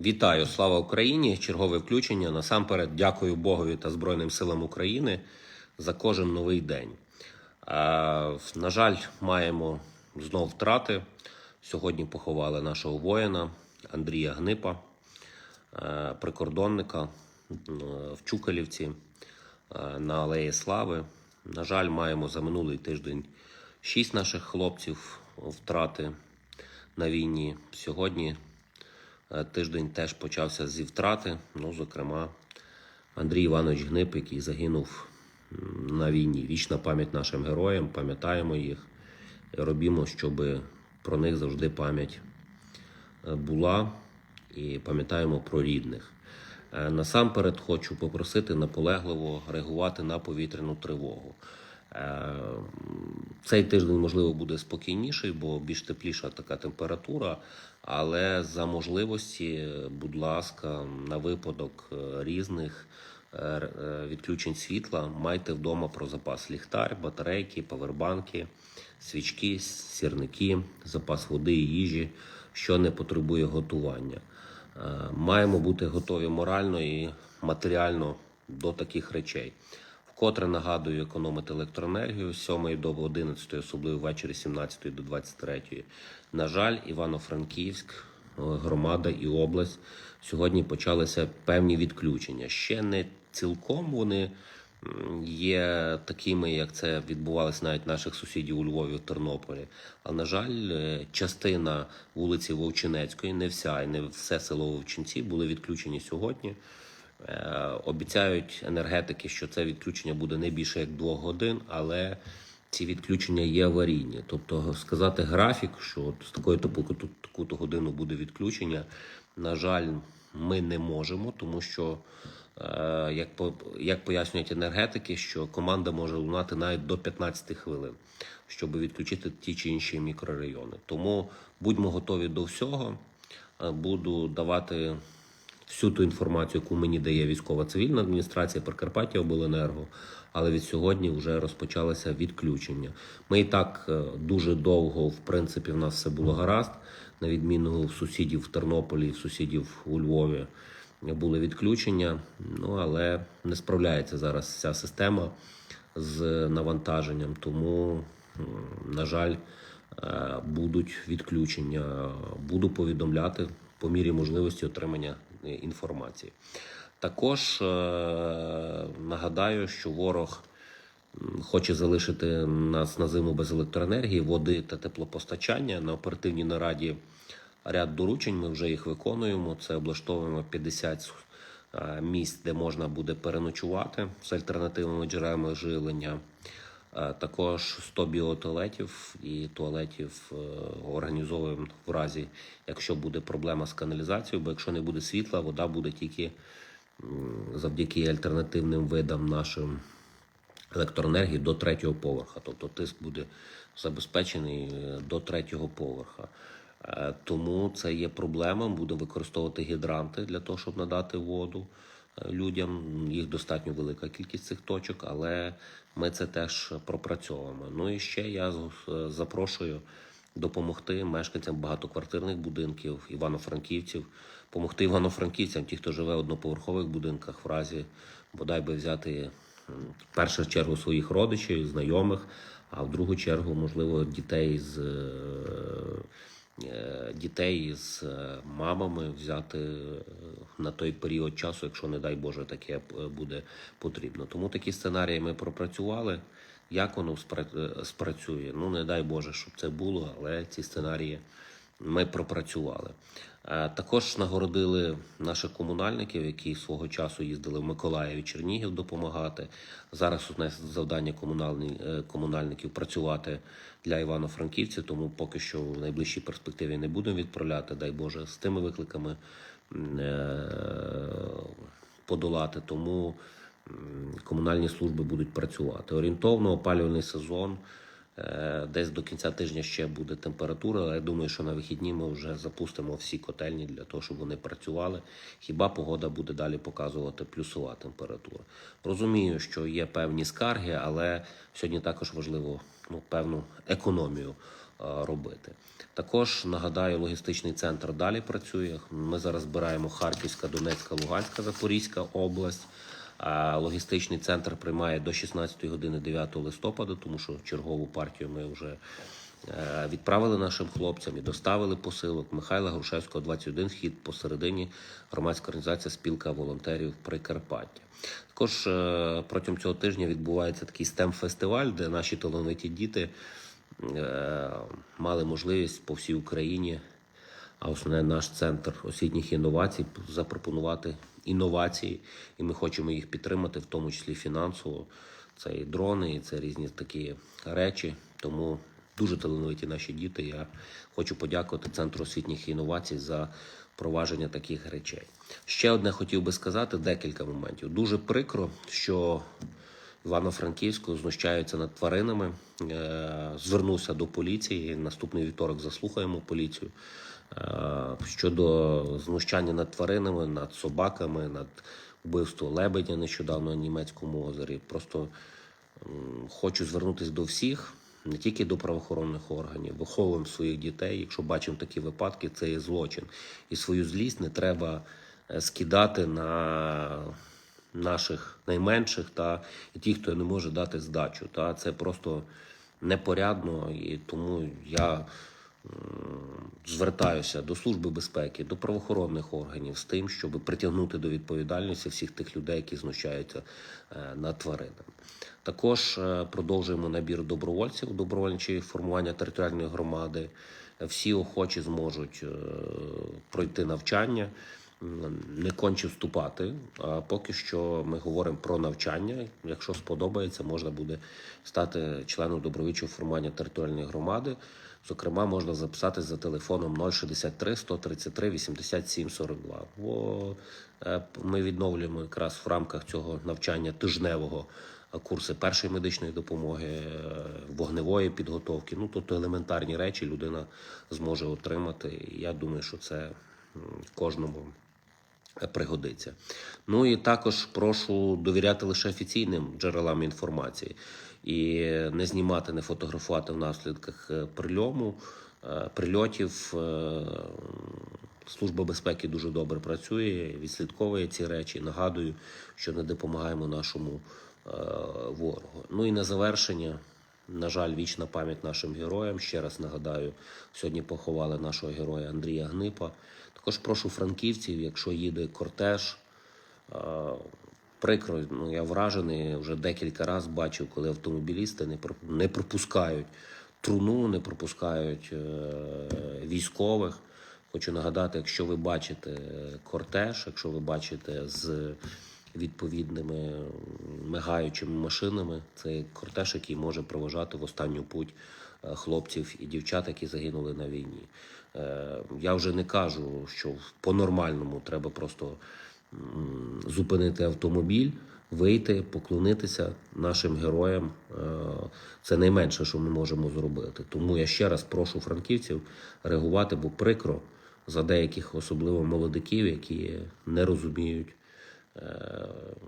Вітаю, слава Україні! Чергове включення. Насамперед, дякую Богові та Збройним силам України за кожен новий день. На жаль, маємо знов втрати. Сьогодні поховали нашого воїна Андрія Гнипа, е, прикордонника в Чукалівці е, на Алеї Слави. На жаль, маємо за минулий тиждень шість наших хлопців втрати на війні. Сьогодні Тиждень теж почався зі втрати. Ну, зокрема, Андрій Іванович Гнип, який загинув на війні. Вічна пам'ять нашим героям, пам'ятаємо їх, робімо, щоб про них завжди пам'ять е, була і пам'ятаємо про рідних. Е, Насамперед хочу попросити наполегливо реагувати на повітряну тривогу. Е, Цей тиждень, можливо, буде спокійніший, бо більш тепліша така температура. Але за можливості, будь ласка, на випадок е, різних е, відключень світла, майте вдома про запас ліхтар, батарейки, павербанки, свічки, сірники, запас води і їжі, що не потребує готування. Маємо бути готові морально і матеріально до таких речей. Вкотре нагадую економити електроенергію з 7 до 11, особливо ввечері з 17 до 23. На жаль, Івано-Франківськ, е, громада і область сьогодні почалися певні відключення. Ще не цілком вони є такими, як це відбувалося навіть наших сусідів у Львові в Тернополі. А на жаль, е, частина вулиці Вовчинецької, не вся і не все село Вовчинці були відключені сьогодні. Е, Обіцяють енергетики, що це відключення буде не більше як двох годин, але ці відключення є аварійні. Тобто сказати графік, що от з такої то таку-то годину буде відключення, на жаль, ми не можемо, тому що, е, як, як пояснюють енергетики, що команда може лунати навіть до 15 хвилин, щоб відключити ті чи інші мікрорайони. Тому будьмо готові до всього. Е, Буду давати всю ту інформацію, яку мені дає військова цивільна адміністрація Прикарпаття Обленерго, але від сьогодні вже розпочалося відключення. Ми і так е, дуже довго, в принципі, в нас все було гаразд, на відміну в сусідів в Тернополі, в сусідів у Львові були відключення. Ну але не справляється зараз ця система з навантаженням, тому, на жаль, е, будуть відключення. Буду повідомляти по мірі можливості отримання інформації. Також е, нагадаю, що ворог хоче залишити нас на зиму без електроенергії, води та теплопостачання. На оперативній нараді ряд доручень. Ми вже їх виконуємо. Це облаштовуємо 50 е, місць, де можна буде переночувати з альтернативними джерелами живлення. Е, Також 100 біотуалетів і туалетів е, організовуємо в разі, якщо буде проблема з каналізацією, бо якщо не буде світла, вода буде тільки завдяки альтернативним видам нашим електроенергії до третього поверха. Тобто тиск буде забезпечений е, до третього поверха. Тому це є проблема. Будемо використовувати гідранти для того, щоб надати воду людям. Їх достатньо велика кількість цих точок, але ми це теж пропрацьовуємо. Ну і ще я е, запрошую допомогти мешканцям багатоквартирних будинків, івано-франківців, допомогти івано-франківцям, ті, хто живе в одноповерхових будинках, в разі бодай би взяти в першу чергу своїх родичів, знайомих, а в другу чергу, можливо, дітей з е, дітей з е, мамами взяти е, на той період часу, якщо не дай Боже таке е, буде потрібно. Тому такі сценарії ми пропрацювали. Як воно е, спрацює? Ну не дай Боже, щоб це було, але ці сценарії ми пропрацювали. Е, Також нагородили наших комунальників, які свого часу їздили в Миколаїв і Чернігів допомагати. Зараз у нас завдання комунальників працювати для Івано-Франківців, тому поки що в найближчій перспективі не будемо відправляти, дай Боже, з тими викликами е, подолати. Тому комунальні служби будуть працювати. Орієнтовно опалювальний сезон. Е, Десь до кінця тижня ще буде температура, але я думаю, що на вихідні ми вже запустимо всі котельні для того, щоб вони працювали. Хіба погода буде далі показувати плюсова температура? Розумію, що є певні скарги, але сьогодні також важливо ну, певну економію робити. Також нагадаю, логістичний центр далі працює. Ми зараз збираємо Харківська, Донецька, Луганська, Запорізька область. Логістичний центр приймає до 16 години 9 листопада, тому що чергову партію ми вже е, відправили нашим хлопцям і доставили посилок. Михайла Грушевського, 21 вхід посередині громадська організація Спілка волонтерів Прикарпаття. Також е, протягом цього тижня відбувається такий STEM-фестиваль, де наші талановиті діти е, мали можливість по всій Україні а основне наш центр освітніх інновацій запропонувати інновації, і ми хочемо їх підтримати, в тому числі фінансово. Це і дрони, і це різні такі речі. Тому дуже талановиті наші діти. Я хочу подякувати Центру освітніх інновацій за впровадження таких речей. Ще одне хотів би сказати декілька моментів. Дуже прикро, що Івано-Франківську знущаються над тваринами. Е, Звернувся до поліції. Наступний вівторок заслухаємо поліцію Е, щодо знущання над тваринами, над собаками, над вбивством лебедя нещодавно на німецькому озері. Просто хочу звернутися до всіх, не тільки до правоохоронних органів, виховуємо своїх дітей. Якщо бачимо такі випадки, це є злочин. І свою злість не треба е, скидати на наших найменших та і ті, хто не може дати здачу. Та це просто непорядно, і тому я звертаюся до Служби безпеки, до правоохоронних органів з тим, щоб притягнути до відповідальності всіх тих людей, які знущаються е, над тваринами. Також е, продовжуємо набір добровольців, добровольчі формування територіальної громади. Всі охочі зможуть е, пройти навчання. Не конче вступати. А поки що ми говоримо про навчання. Якщо сподобається, можна буде стати членом добровольчого формування територіальної громади. Зокрема, можна записатись за телефоном 063 133 87 42. Бо е, ми відновлюємо якраз в рамках цього навчання тижневого курси першої медичної допомоги, е, вогневої підготовки. Ну тобто елементарні речі людина зможе отримати. Я думаю, що це кожному пригодиться. Ну і також прошу довіряти лише офіційним джерелам інформації і не знімати, не фотографувати в наслідках е, прильому, е, прильотів. Е, Служба безпеки дуже добре працює, відслідковує ці речі. Нагадую, що не допомагаємо нашому ворогу. Ну і на завершення, на жаль, вічна пам'ять нашим героям. Ще раз нагадаю, сьогодні поховали нашого героя Андрія Гнипа. Також прошу франківців, якщо їде кортеж. е, Прикро, ну я вражений, вже декілька разів бачив, коли автомобілісти не, не пропускають труну, не пропускають е, військових. Хочу нагадати, якщо ви бачите кортеж, якщо ви бачите з відповідними мигаючими машинами, це кортеж, який може проважати в останню путь е, хлопців і дівчат, які загинули на війні. Е, Я вже не кажу, що по-нормальному треба просто зупинити автомобіль, вийти, поклонитися нашим героям. Е, Це найменше, що ми можемо зробити. Тому я ще раз прошу франківців реагувати, бо прикро за деяких, особливо молодиків, які не розуміють,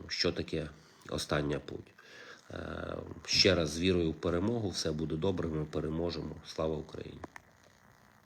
що таке остання путь. Е, Ще раз з вірою в перемогу, все буде добре, ми переможемо. Слава Україні!